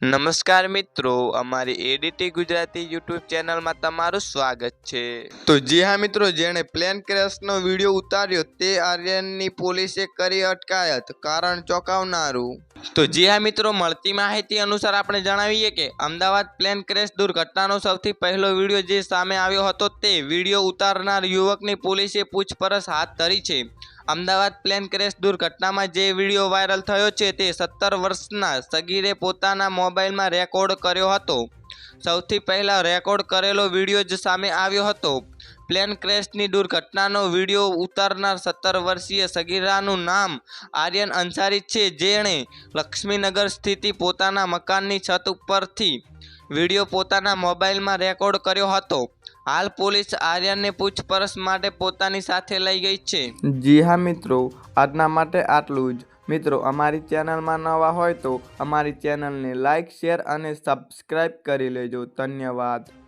નમસ્કાર મિત્રો અમારી એડીટી ગુજરાતી યુટ્યુબ ચેનલમાં તમારું સ્વાગત છે. તો જી હા મિત્રો જેણે પ્લેન ક્રેશનો વીડિયો ઉતાર્યો તે આર્યનની પોલીસે કરી અટકાયત કારણ ચોંકાવનારું. તો જી હા મિત્રો મળતી માહિતી અનુસાર આપણે જણાવીએ કે અમદાવાદ પ્લેન ક્રેશ દુર્ઘટનાનો સૌથી પહેલો વીડિયો જે સામે આવ્યો હતો તે વીડિયો ઉતારનાર યુવકની પોલીસે પૂછપરછ હાથ ધરી છે. અમદાવાદ પ્લેન ક્રેશ દુર્ઘટનામાં જે વીડિયો વાયરલ થયો છે તે સત્તર વર્ષના સગીરે પોતાના મોબાઈલમાં રેકોર્ડ કર્યો હતો. સૌથી પહેલાં રેકોર્ડ કરેલો વીડિયો જ સામે આવ્યો હતો. પ્લેન ક્રેશની દુર્ઘટનાનો વીડિયો ઉતારનાર સત્તર વર્ષીય સગીરાનું નામ આર્યન અંસારી છે, જેણે લક્ષ્મીનગર સ્થિતિ પોતાના મકાનની છત ઉપરથી વીડિયો પોતાના મોબાઈલમાં રેકોર્ડ કર્યો હતો. હાલ પોલીસ આર્યનને પૂછપરછ માટે પોતાની સાથે લઈ ગઈ છે. જી હા મિત્રો, આજના માટે આટલું જ. મિત્રો, અમારી ચેનલમાં નવા હોય તો અમારી ચેનલને લાઇક શેર અને સબસ્ક્રાઈબ કરી લેજો. ધન્યવાદ.